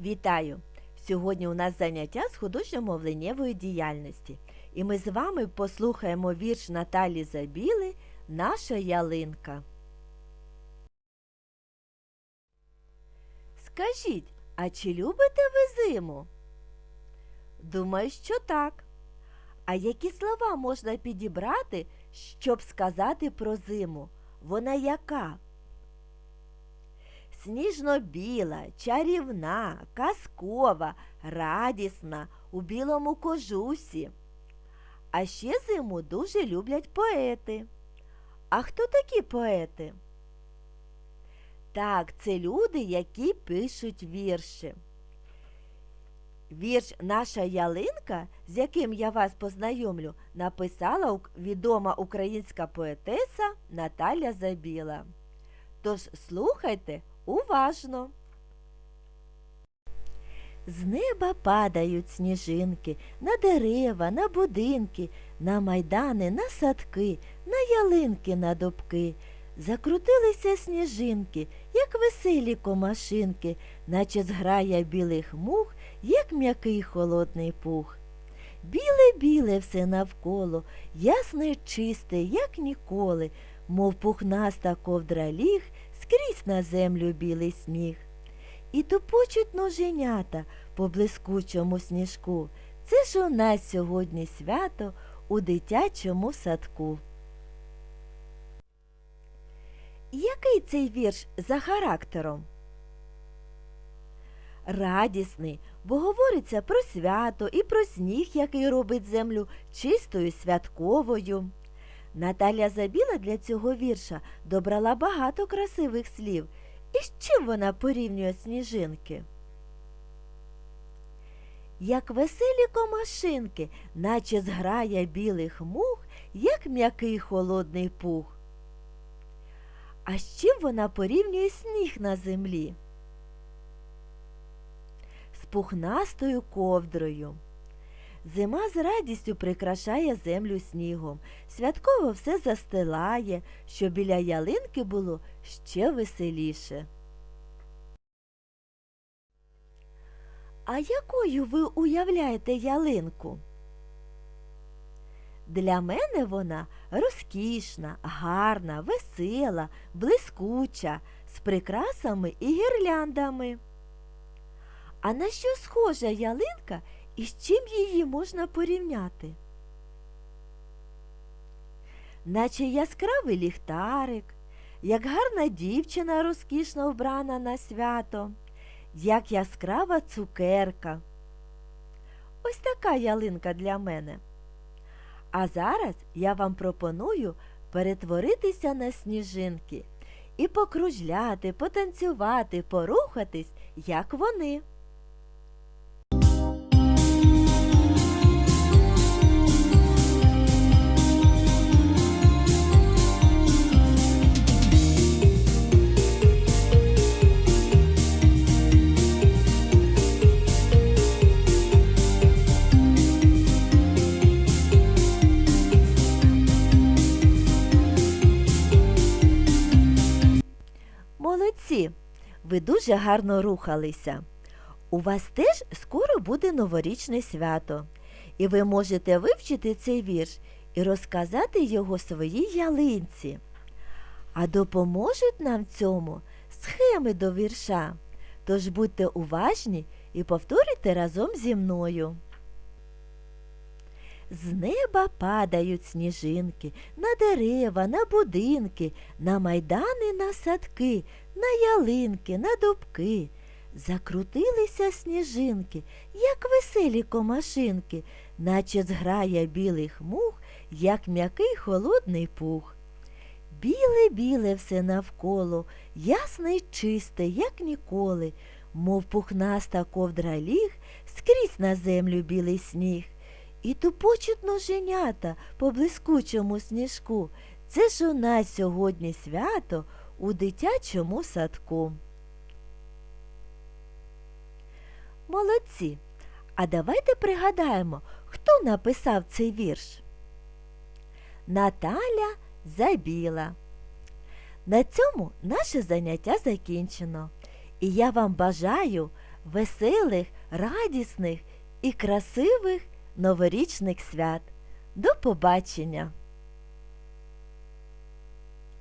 Вітаю! Сьогодні у нас заняття з художньо-мовленнєвої діяльності. І ми з вами послухаємо вірш Наталі Забіли Наша ялинка. Скажіть, а чи любите ви зиму? Думаю, що так. А які слова можна підібрати, щоб сказати про зиму? Вона яка? Сніжно-біла, чарівна, казкова, радісна, у білому кожусі. А ще зиму дуже люблять поети. А хто такі поети? Так, це люди, які пишуть вірші. Вірш Наша ялинка, з яким я вас познайомлю, написала відома українська поетеса Наталя Забіла. Тож слухайте уважно. З неба падають сніжинки на дерева, на будинки, на майдани, на садки, на ялинки, на дубки. Закрутилися сніжинки, як веселі комашинки, наче зграя білих мух, як м'який холодний пух. Біле-біле все навколо, ясне чисте, як ніколи, мов пухнаста ковдра ліг, скрізь на землю білий сніг. І тупочуть ноженята по блискучому сніжку. Це ж у нас сьогодні свято у дитячому садку. Який цей вірш за характером? Радісний, бо говориться про свято і про сніг, який робить землю чистою святковою. Наталя Забіла для цього вірша добрала багато красивих слів. І з чим вона порівнює сніжинки? Як веселі комашинки, наче зграя білих мух, як м'який холодний пух. А з чим вона порівнює сніг на землі? З пухнастою ковдрою. Зима з радістю прикрашає землю снігом, святково все застилає, щоб біля ялинки було ще веселіше. А якою ви уявляєте ялинку? Для мене вона розкішна, гарна, весела, блискуча, з прикрасами і гірляндами. А на що схожа ялинка і з чим її можна порівняти? Наче яскравий ліхтарик, як гарна дівчина розкішно вбрана на свято, як яскрава цукерка. Ось така ялинка для мене. А зараз я вам пропоную перетворитися на сніжинки і покружляти, потанцювати, порухатись, як вони. Молодці! Ви дуже гарно рухалися. У вас теж скоро буде новорічне свято, і ви можете вивчити цей вірш і розказати його своїй ялинці. А допоможуть нам цьому схеми до вірша. Тож будьте уважні і повторюйте разом зі мною. З неба падають сніжинки на дерева, на будинки, на майдани, на садки, на ялинки, на дубки. Закрутилися сніжинки, як веселі комашинки, наче зграя білих мух, як м'який холодний пух. Біле-біле все навколо, ясне й чисте, як ніколи, мов пухнаста ковдра ліг, скрізь на землю білий сніг. І тупочуть ноженята по блискучому сніжку. Це ж у нас сьогодні свято у дитячому садку. Молодці. А давайте пригадаємо, хто написав цей вірш. Наталя Забіла. На цьому наше заняття закінчено. І я вам бажаю веселих, радісних і красивих новорічних свят. До побачення!